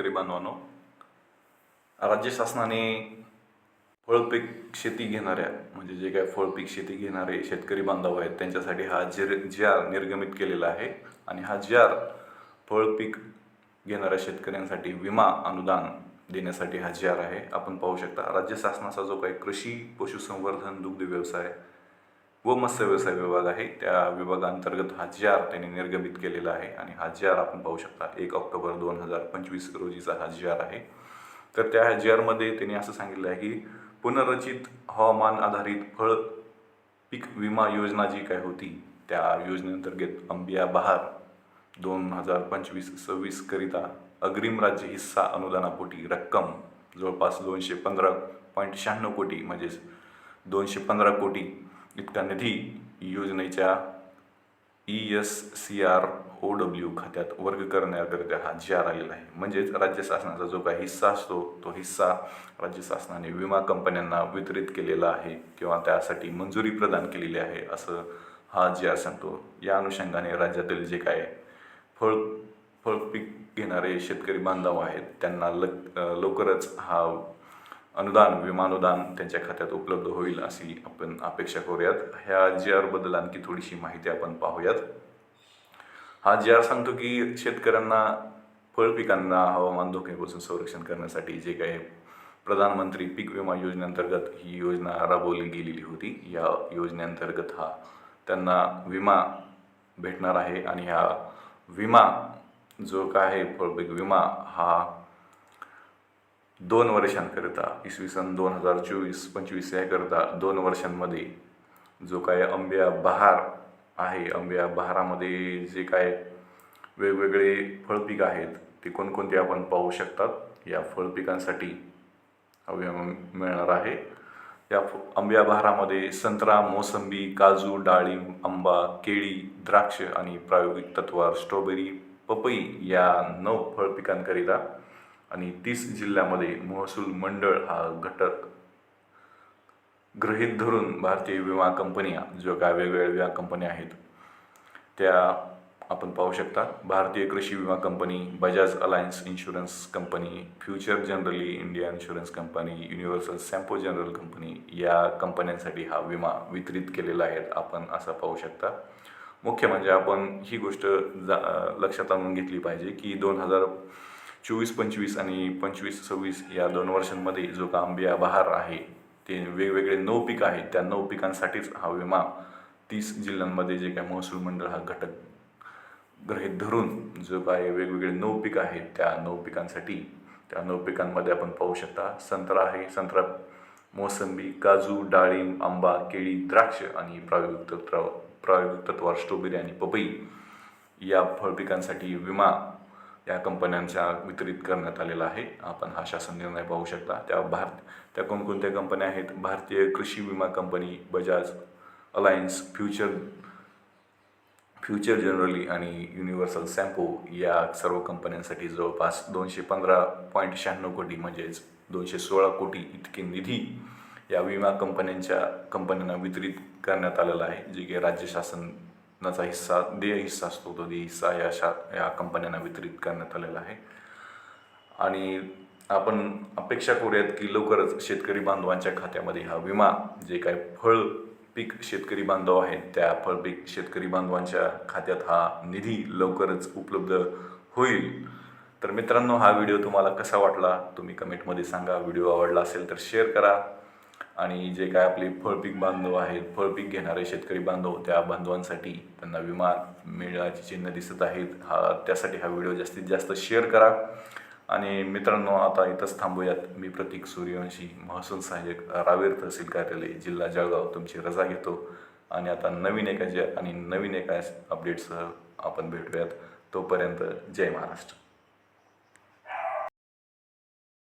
शेतकरी बांधवांनो राज्य शासनाने फळपीक शेती घेणाऱ्या म्हणजे जे काय फळपीक शेती घेणारे शेतकरी बांधव आहेत त्यांच्यासाठी हा जिर जी आर निर्गमित केलेला आहे. आणि हा जी आर फळपीक घेणाऱ्या शेतकऱ्यांसाठी विमा अनुदान देण्यासाठी हा जी आर आहे. आपण पाहू शकता राज्य शासनाचा जो काही कृषी पशुसंवर्धन दुग्ध व्यवसाय व मत्स्य व्यवसाय विभाग आहे. त्या विभागांतर्गत हा जी आर त्यांनी निर्गमित केलेला आहे आणि हा जी आर आपण पाहू शकता एक ऑक्टोबर दोन हजार पंचवीस रोजीचा हा जी आर आहे. तर त्या जी आरमध्ये त्यांनी असं सांगितलं आहे की पुनर्रचित हवामान आधारित फळ पीक विमा योजना जी काय होती त्या योजनेअंतर्गत अंबिया बहार दोन हजार पंचवीस सव्वीस करिता अग्रिम राज्य हिस्सा अनुदानापोटी रक्कम जवळपास दोनशे पंधरा पॉईंट शहाण्णव कोटी म्हणजेच दोनशे पंधरा कोटी इतका निधी योजनेच्या E S C R O W खात्यात वर्ग करण्याकरिता हा जी आर आलेला आहे. म्हणजेच राज्य शासनाचा जो काही हिस्सा असतो तो हिस्सा राज्य शासनाने विमा कंपन्यांना वितरित केलेला आहे किंवा त्यासाठी मंजुरी प्रदान केलेली आहे असं हा जी आर सांगतो. या अनुषंगाने राज्यातील जे काय फळ फळ पीक घेणारे शेतकरी बांधव आहेत त्यांना लक लवकरच हा अनुदान विमानुदान त्यांच्या खात्यात उपलब्ध होईल अशी आपण अपेक्षा करूयात. ह्या जी आरबद्दल आणखी थोडीशी माहिती आपण पाहूयात. हा जी आर सांगतो की शेतकऱ्यांना फळ पिकांना हवामान धोक्यापासून संरक्षण करण्यासाठी जे काही प्रधानमंत्री पीक विमा योजनेअंतर्गत ही योजना राबवली गेलेली होती या योजनेअंतर्गत हा त्यांना विमा भेटणार आहे. आणि हा विमा जो काय आहे फळपीक विमा हा दोन वर्षांकरिता इसवी सन दोन हजार चोवीस पंचवीस याकरिता दोन वर्षांमध्ये जो काय अंबिया बहार आहे आंब्या बहारामध्ये जे काय वेगवेगळे फळपीक आहेत ते कोणकोणते आपण पाहू शकतात? या फळपिकांसाठी अवयव मिळणार आहे. या फ- आंब्या बहारामध्ये संत्रा मोसंबी काजू डाळिंब आंबा केळी द्राक्ष आणि प्रायोगिक तत्वावर स्ट्रॉबेरी पपई या नऊ फळपिकांकरिता आणि तीस जिल्ह्यामध्ये महसूल मंडळ हा घटक गृहीत धरून भारतीय विमा कंपन्या जो काय वेगवेगळ्या विमा कंपन्या आहेत त्या आपण पाहू शकता. भारतीय कृषी विमा company Bajaj Allianz insurance company future Generali India insurance company universal Sompo general company या कंपन्यांसाठी हा विमा वितरित केलेला आहे आपण असं पाहू शकता. मुख्य म्हणजे आपण ही गोष्ट जा लक्षात आणून घेतली पाहिजे की दोन हजार चोवीस पंचवीस आणि पंचवीस सव्वीस या दोन वर्षांमध्ये जो का आंबिया बहार आहे ते वेगवेगळे नऊ पीक आहेत. त्या नऊ पिकांसाठीच हा विमा तीस जिल्ह्यांमध्ये जे काय महसूल मंडळ हा घटक गृहित धरून जो काय वेगवेगळे नऊ पिकं आहेत त्या नऊ पिकांसाठी त्या नऊ पिकांमध्ये आपण पाहू शकता संत्रा आहे संत्रा मोसंबी काजू डाळिंब आंबा केळी द्राक्ष आणि प्रायोगिक तत्व प्रायोगिक तत्वावर स्ट्रॉबेरी आणि पपई या फळपिकांसाठी विमा या कंपन्यांच्या वितरित करण्यात आलेला आहे. आपण हा शासन निर्णय पाहू शकता. त्या भारत त्या कोणकोणत्या कंपन्या आहेत? भारतीय कृषी विमा company Bajaj Allianz future future Generali आणि युनिव्हर्सल सॅम्पो या सर्व कंपन्यांसाठी जवळपास दोनशे पंधरा पॉईंट शहाण्णव कोटी म्हणजेच दोनशे सोळा कोटी इतके निधी या विमा कंपन्यांच्या कंपन्यांना वितरित करण्यात आलेला आहे जे की राज्य शासन शासनाचा हिस्सा देय हिस्सा असतो तो देय हिस्सा या शा या कंपन्यांना वितरित करण्यात आलेला आहे. आणि आपण अपेक्षा करूयात की लवकरच शेतकरी बांधवांच्या खात्यामध्ये हा विमा जे काय फळ पीक शेतकरी बांधव आहेत त्या फळपीक शेतकरी बांधवांच्या खात्यात हा निधी लवकरच उपलब्ध होईल. तर मित्रांनो हा व्हिडिओ तुम्हाला कसा वाटला? तुम्ही कमेंटमध्ये सांगा. व्हिडिओ आवडला असेल तर शेअर करा. आणि जे काय आपले फळपीक बांधव आहेत फळपीक घेणारे शेतकरी बांधव त्या बांधवांसाठी त्यांना विमा मिळण्याची चिन्ह दिसत आहेत. हा त्यासाठी हा व्हिडिओ जास्तीत जास्त शेअर करा. आणि मित्रांनो आता इथंच थांबूयात. मी प्रतीक सूर्यवंशी महसूल सहाय्यक रावेर तहसील कार्यालय जिल्हा जळगाव तुमची रजा घेतो. आणि आता नवीन एका जे आणि नवीन एका अपडेटसह आपण भेटूयात. तोपर्यंत जय महाराष्ट्र.